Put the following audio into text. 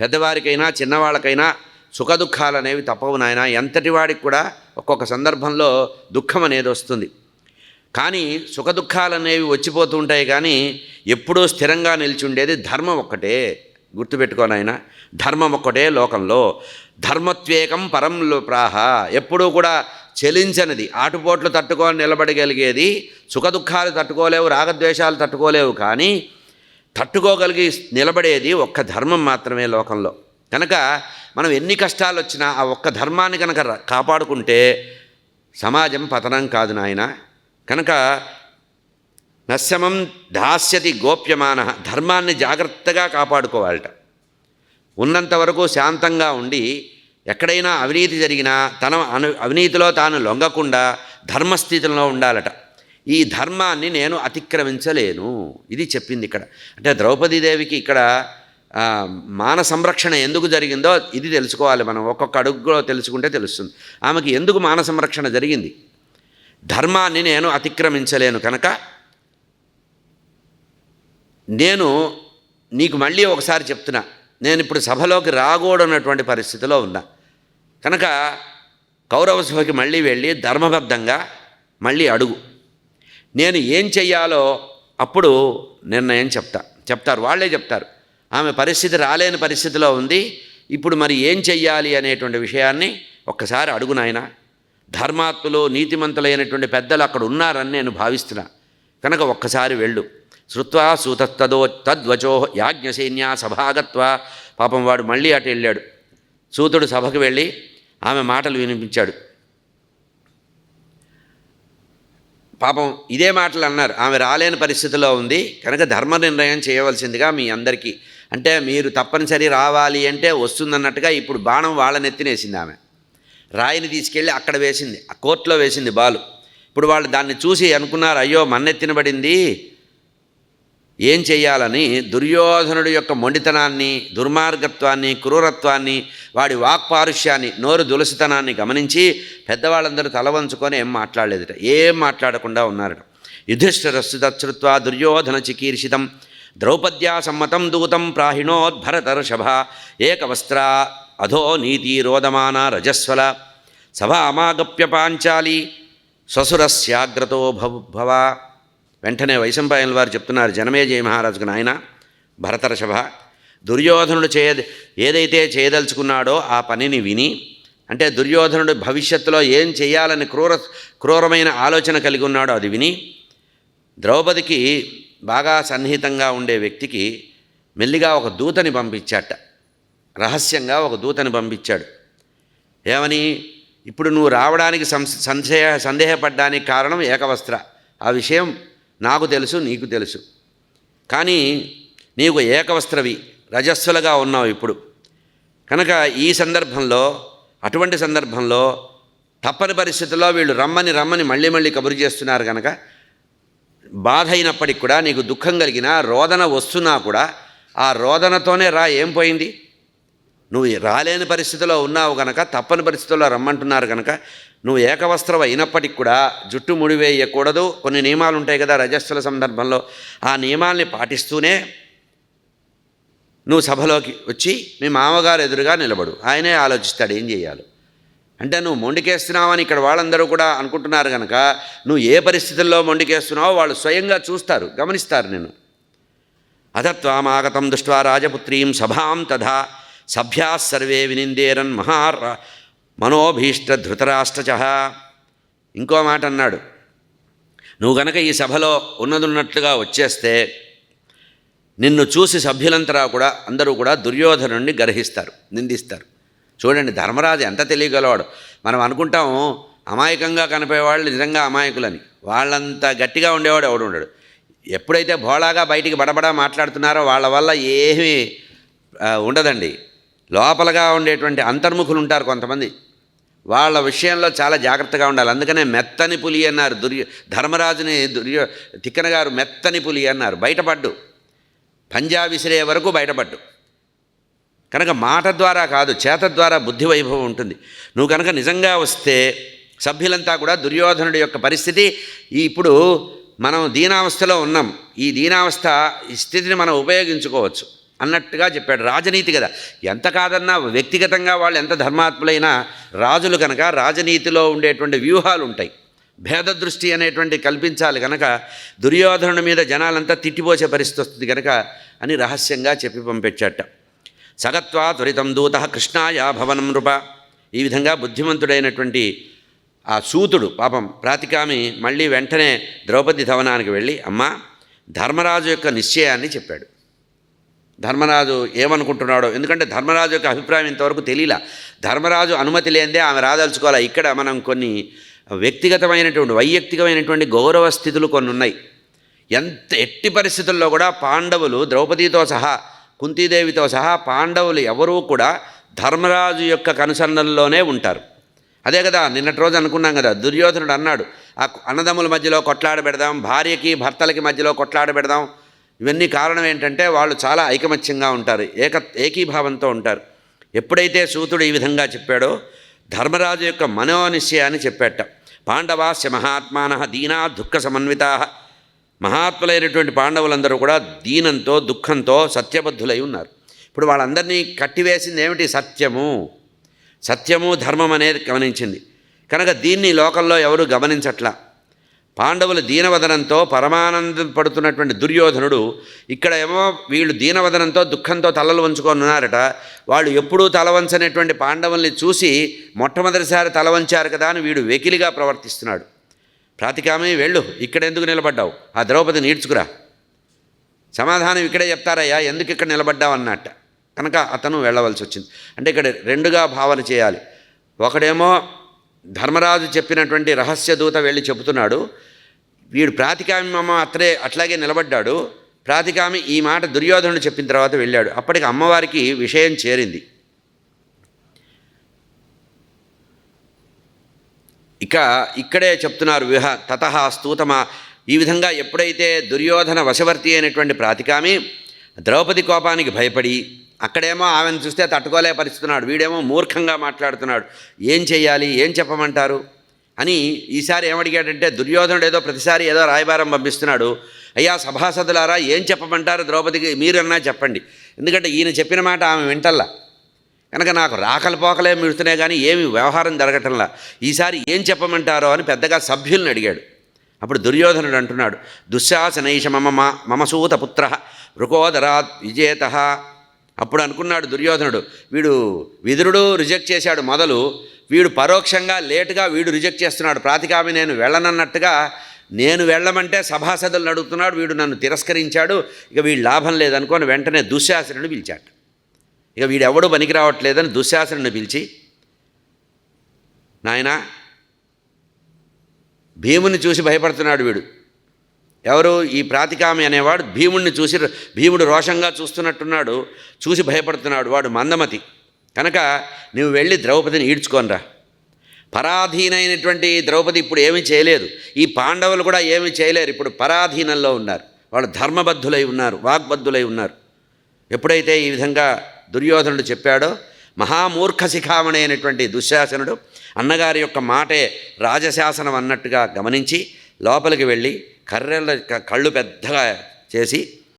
పెద్దవారికైనా చిన్నవాళ్ళకైనా సుఖదుఖాలు అనేవి తప్పవు నాయన. ఎంతటి వాడికి కూడా ఒక్కొక్క సందర్భంలో దుఃఖం అనేది వస్తుంది. కానీ సుఖదుఖాలు అనేవి వచ్చిపోతూ ఉంటాయి కానీ ఎప్పుడూ స్థిరంగా నిలిచి ఉండేది ధర్మం ఒక్కటే. గుర్తుపెట్టుకోను ధర్మం ఒక్కటే లోకంలో. ధర్మత్వేకం పరంలో ప్రాహ. ఎప్పుడూ కూడా చెలించనిది. ఆటుపోట్లు తట్టుకొని నిలబడగలిగేది సుఖదుఖాలు తట్టుకోలేవు రాగద్వేషాలు తట్టుకోలేవు కానీ తట్టుకోగలిగి నిలబడేది ఒక్క ధర్మం మాత్రమే లోకంలో. కనుక మనం ఎన్ని కష్టాలు వచ్చినా ఆ ఒక్క ధర్మాన్ని కనుక కాపాడుకుంటే సమాజం పతనం కాదు నాయన. కనుక నశ్యమం దాస్యతి గోప్యమాన ధర్మాన్ని జాగ్రత్తగా కాపాడుకోవాలట. ఉన్నంత వరకు శాంతంగా ఉండి ఎక్కడైనా అవినీతి జరిగినా తన అను అవినీతిలో తాను లొంగకుండా ధర్మస్థితిలో ఉండాలట. ఈ ధర్మాన్ని నేను అతిక్రమించలేను. ఇది చెప్పింది ఇక్కడ. అంటే ద్రౌపదీదేవికి ఇక్కడ మాన సంరక్షణ ఎందుకు జరిగిందో ఇది తెలుసుకోవాలి మనం. ఒక్కొక్క అడుగులో తెలుసుకుంటే తెలుస్తుంది. ఆమెకి ఎందుకు మాన సంరక్షణ జరిగింది? ధర్మాన్ని నేను అతిక్రమించలేను కనుక నేను నీకు మళ్ళీ ఒకసారి చెప్తున్నా. నేను ఇప్పుడు సభలోకి రాకూడనటువంటి పరిస్థితిలో ఉన్నా. కనుక కౌరవ సభకి మళ్ళీ వెళ్ళి ధర్మబద్ధంగా మళ్ళీ అడుగు. నేను ఏం చెయ్యాలో అప్పుడు నిర్ణయం చెప్తా. చెప్తారు. వాళ్ళే చెప్తారు. ఆమె పరిస్థితి రాలేని పరిస్థితిలో ఉంది. ఇప్పుడు మరి ఏం చెయ్యాలి అనేటువంటి విషయాన్ని ఒక్కసారి అడుగు నాయన. ధర్మాత్ములు నీతిమంతులైనటువంటి పెద్దలు అక్కడ ఉన్నారని నేను భావిస్తున్నా. కనుక ఒక్కసారి వెళ్ళు. శృత్వా సూతస్తదో తద్వచో యాజ్ఞసైన్యా సభాగత్వ. పాపం వాడు మళ్ళీ అటు వెళ్ళాడు. సూతుడు సభకు వెళ్ళి ఆమె మాటలు వినిపించాడు. పాపం ఇదే మాటలు అన్నారు. ఆమె రాలేని పరిస్థితిలో ఉంది. కనుక ధర్మ నిర్ణయం చేయవలసిందిగా మీ అందరికీ. అంటే మీరు తప్పనిసరి రావాలి అంటే వస్తుందన్నట్టుగా ఇప్పుడు బాణం వాళ్ళ నెత్తినేసింది ఆమె. రాయిని తీసుకెళ్ళి అక్కడ వేసింది. ఆ కోర్టులో వేసింది బాలు. ఇప్పుడు వాళ్ళు దాన్ని చూసి అనుకున్నారు. అయ్యో మన్నెత్తినబడింది. ఏం చేయాలని దుర్యోధనుడి యొక్క మొండితనాన్ని దుర్మార్గత్వాన్ని క్రూరత్వాన్ని వాడి వాక్పారుష్యాన్ని నోరు దులసితనాన్ని గమనించి పెద్దవాళ్ళందరూ తల వంచుకొని ఏం మాట్లాడలేదుట. ఏం మాట్లాడకుండా ఉన్నారట. యుధిష్ఠిరస్సు తచ్చుత్వా దుర్యోధన చికీర్షితం. ద్రౌపద్యా సమ్మతం దూతం ప్రాహిణోద్భరతర్షభ ఏకవస్త్ర అధో నీతి రోదమాన రజస్వల. సభ అమాగప్య పాంచాలి. స్వసురస్యాగ్రతో భవ భవ వెంటనే వైశంపాయన వారు చెప్తున్నారు జనమేజయ మహారాజుకు నాయన భరతరషభ దుర్యోధనుడు చేయ ఏదైతే చేయదలుచుకున్నాడో ఆ పనిని విని అంటే దుర్యోధనుడు భవిష్యత్తులో ఏం చేయాలని క్రూర క్రూరమైన ఆలోచన కలిగి ఉన్నాడో అది విని ద్రౌపదికి బాగా సన్నిహితంగా ఉండే వ్యక్తికి మెల్లిగా ఒక దూతని పంపించాట. రహస్యంగా ఒక దూతని పంపించాడు. ఏమని? ఇప్పుడు నువ్వు రావడానికి సం సంశయ సందేహపడ్డానికి కారణం ఏకవస్త్ర. ఆ విషయం నాకు తెలుసు నీకు తెలుసు. కానీ నీకు ఏకవస్త్రవి రజస్సులుగా ఉన్నావు ఇప్పుడు. కనుక ఈ సందర్భంలో అటువంటి సందర్భంలో తప్పని పరిస్థితుల్లో వీళ్ళు రమ్మని రమ్మని మళ్ళీ మళ్ళీ కబురు చేస్తున్నారు కనుక బాధ అయినప్పటికి కూడా నీకు దుఃఖం కలిగినా రోదన వస్తున్నా కూడా ఆ రోదనతోనే రా ఏం పోయింది? నువ్వు రాలేని పరిస్థితిలో ఉన్నావు కనుక తప్పని పరిస్థితుల్లో రమ్మంటున్నారు కనుక నువ్వు ఏకవస్త్రం అయినప్పటికి కూడా జుట్టు ముడివేయకూడదు. కొన్ని నియమాలు ఉంటాయి కదా రజస్సుల సందర్భంలో. ఆ నియమాల్ని పాటిస్తూనే నువ్వు సభలోకి వచ్చి మీ మామగారు ఎదురుగా నిలబడు. ఆయనే ఆలోచిస్తాడు ఏం చేయాలి. అంటే నువ్వు మొండికేస్తున్నావని ఇక్కడ వాళ్ళందరూ కూడా అనుకుంటున్నారు కనుక నువ్వు ఏ పరిస్థితుల్లో మొండికేస్తున్నావో వాళ్ళు స్వయంగా చూస్తారు గమనిస్తారు నేను అధత్వామాగతం దృష్ట్వా రాజపుత్రీం సభాం తథా సభ్యా సర్వే వినిందేరన్ మహారా మనోభీష్ట ధృతరాష్ట్రచ ఇంకో మాట అన్నాడు నువ్వు గనక ఈ సభలో ఉన్నదున్నట్లుగా వచ్చేస్తే నిన్ను చూసి సభ్యులంతరా కూడా అందరూ కూడా దుర్యోధనుణ్ణి గర్హిస్తారు నిందిస్తారు. చూడండి ధర్మరాజు ఎంత తెలియగలవాడు. మనం అనుకుంటాం అమాయకంగా కనిపోయేవాళ్ళు నిజంగా అమాయకులని. వాళ్ళంత గట్టిగా ఉండేవాడు ఎవడు ఉండడు. ఎప్పుడైతే భోళాగా బయటికి బడబడా మాట్లాడుతున్నారో వాళ్ళ వల్ల ఏమీ ఉండదండి. లోపలగా ఉండేటువంటి అంతర్ముఖులు ఉంటారు కొంతమంది. వాళ్ళ విషయంలో చాలా జాగ్రత్తగా ఉండాలి. అందుకనే మెత్తని పులి అన్నారు. దుర్యో ధర్మరాజుని దుర్యో తిక్కన గారు మెత్తని పులి అన్నారు. బయటపడ్డు. పంజా విసిరే వరకు బయటపడ్డు. కనుక మాట ద్వారా కాదు చేత ద్వారా బుద్ధి వైభవం ఉంటుంది. నువ్వు కనుక నిజంగా వస్తే సభ్యులంతా కూడా దుర్యోధనుడి యొక్క పరిస్థితి ఇప్పుడు మనం దీనావస్థలో ఉన్నాం. ఈ దీనావస్థ ఈ స్థితిని మనం ఉపయోగించుకోవచ్చు. అన్నట్టుగా చెప్పాడు. రాజనీతి కదా. ఎంత కాదన్నా వ్యక్తిగతంగా వాళ్ళు ఎంత ధర్మాత్ములైనా రాజులు కనుక రాజనీతిలో ఉండేటువంటి వ్యూహాలు ఉంటాయి భేద దృష్టి అనేటువంటి కల్పించాలి కనుక దుర్యోధనుడి మీద జనాలంతా తిట్టిపోసే పరిస్థితి వస్తుంది కనుక అని రహస్యంగా చెప్పి పంపించట. సగత్వా త్వరితం దూత కృష్ణాయ భవనం నృప. ఈ విధంగా బుద్ధిమంతుడైనటువంటి ఆ సూతుడు పాపం ప్రాతికామి మళ్ళీ వెంటనే ద్రౌపది ధవనానికి వెళ్ళి అమ్మ ధర్మరాజు యొక్క నిశ్చయాన్ని చెప్పాడు. ధర్మరాజు ఏమనుకుంటున్నాడో ఎందుకంటే ధర్మరాజు యొక్క అభిప్రాయం ఇంతవరకు తెలియలా. ధర్మరాజు అనుమతి లేదే ఆమె రాదలుచుకోవాలి? ఇక్కడ మనం కొన్ని వ్యక్తిగతమైనటువంటి వైయక్తికమైనటువంటి గౌరవ స్థితులు కొన్ని ఉన్నాయి. ఎంత ఎట్టి పరిస్థితుల్లో కూడా పాండవులు ద్రౌపదితో సహా కుంతీదేవితో సహా పాండవులు ఎవరూ కూడా ధర్మరాజు యొక్క కనుసన్నల్లోనే ఉంటారు. అదే కదా నిన్నటి రోజు అనుకున్నాం కదా దుర్యోధనుడు అన్నాడు ఆ అన్నదమ్ముల మధ్యలో కొట్లాడబెడదాం భార్యకి భర్తలకి మధ్యలో కొట్లాడబెడదాం ఇవన్నీ కారణం ఏంటంటే వాళ్ళు చాలా ఐకమత్యంగా ఉంటారు ఏక ఏకీభావంతో ఉంటారు. ఎప్పుడైతే సూతుడు ఈ విధంగా చెప్పాడో ధర్మరాజు యొక్క మనోనిశ్చయాన్ని చెప్పాట. పాండవాస్య మహాత్మాన దీనా దుఃఖ సమన్వితా. మహాత్ములైనటువంటి పాండవులందరూ కూడా దీనంతో దుఃఖంతో సత్యబద్ధులై ఉన్నారు. ఇప్పుడు వాళ్ళందరినీ కట్టివేసింది ఏమిటి? సత్యము. సత్యము ధర్మం అనేది గమనించింది. కనుక దీన్ని లోకల్లో ఎవరు గమనించట్లా? పాండవులు దీనవదనంతో పరమానందం పడుతున్నటువంటి దుర్యోధనుడు ఇక్కడ ఏమో వీళ్ళు దీనవదనంతో దుఃఖంతో తలలు వంచుకొని ఉన్నారట వాళ్ళు ఎప్పుడూ తలవంచనటువంటి పాండవుల్ని చూసి మొట్టమొదటిసారి తల వంచారు కదా అని వీడు వెకిలిగా ప్రవర్తిస్తున్నాడు. ప్రాతికామే వెళ్ళు ఇక్కడ ఎందుకు నిలబడ్డావు? ఆ ద్రౌపది నీడ్చుకురా. సమాధానం ఇక్కడే చెప్తారయ్యా ఎందుకు ఇక్కడ నిలబడ్డావు అన్నట్ట. కనుక అతను వెళ్ళవలసి వచ్చింది అంటే ఇక్కడ రెండుగా భావన చేయాలి. ఒకడేమో ధర్మరాజు చెప్పినటువంటి రహస్య దూత వెళ్ళి చెబుతున్నాడు వీడు ప్రాతికామి అమ్మ అత్రే అట్లాగే నిలబడ్డాడు ప్రాతికామి ఈ మాట దుర్యోధనుడు చెప్పిన తర్వాత వెళ్ళాడు. అప్పటికి అమ్మవారికి విషయం చేరింది. ఇక ఇక్కడే చెప్తున్నారు విహ తత స్థూతమ ఈ విధంగా ఎప్పుడైతే దుర్యోధన వశవర్తి అయినటువంటి ప్రాతికామి ద్రౌపది కోపానికి భయపడి అక్కడేమో ఆమెను చూస్తే తట్టుకోలే పరిస్తున్నాడు వీడేమో మూర్ఖంగా మాట్లాడుతున్నాడు. ఏం చెయ్యాలి? ఏం చెప్పమంటారు? అని ఈసారి ఏమడిగాడంటే దుర్యోధనుడు ఏదో ప్రతిసారి ఏదో రాయబారం పంపిస్తున్నాడు. అయ్యా సభాసదులారా ఏం చెప్పమంటారు ద్రౌపదికి? మీరన్నా చెప్పండి. ఎందుకంటే ఈయన చెప్పిన మాట ఆమె వింటల్లా. కనుక నాకు రాకల పోకలే మిడుతున్నాయి కానీ ఏమి వ్యవహారం జరగటంలా. ఈసారి ఏం చెప్పమంటారో అని పెద్దగా సభ్యుల్ని అడిగాడు. అప్పుడు దుర్యోధనుడు అంటున్నాడు దుశ్శాసనైష మమ మా- మమ సూత వృకోదరాత్ విజేత. అప్పుడు అనుకున్నాడు దుర్యోధనుడు వీడు విదురుడు రిజెక్ట్ చేశాడు మొదలు వీడు పరోక్షంగా లేటుగా వీడు రిజెక్ట్ చేస్తున్నాడు ప్రాతికామి నేను వెళ్ళనన్నట్టుగా నేను వెళ్ళమంటే సభాసదులను అడుగుతున్నాడు వీడు నన్ను తిరస్కరించాడు ఇక వీడు లాభం లేదనుకొని వెంటనే దుశ్శాసనుడు పిలిచాడు. ఇక వీడెవడూ పనికి రావట్లేదని దుశ్శాసనుడిని పిలిచి నాయనా భీముని చూసి భయపడుతున్నాడు వీడు ఎవరు ఈ ప్రాతికామి అనేవాడు భీముడిని చూసి భీముడు రోషంగా చూస్తున్నట్టున్నాడు చూసి భయపడుతున్నాడు వాడు మందమతి. కనుక నువ్వు వెళ్ళి ద్రౌపదిని ఈడ్చుకోనరా. పరాధీనైనటువంటి ద్రౌపది ఇప్పుడు ఏమీ చేయలేదు. ఈ పాండవులు కూడా ఏమీ చేయలేరు. ఇప్పుడు పరాధీనంలో ఉన్నారు. వాళ్ళు ధర్మబద్ధులై ఉన్నారు వాగ్బద్ధులై ఉన్నారు. ఎప్పుడైతే ఈ విధంగా దుర్యోధనుడు చెప్పాడో మహామూర్ఖ శిఖామణి అయినటువంటి దుశ్శాసనుడు అన్నగారి యొక్క మాటే రాజశాసనం అన్నట్టుగా గమనించి లోపలికి వెళ్ళి కర్రెల క- కళ్ళు పెద్దగా చేసి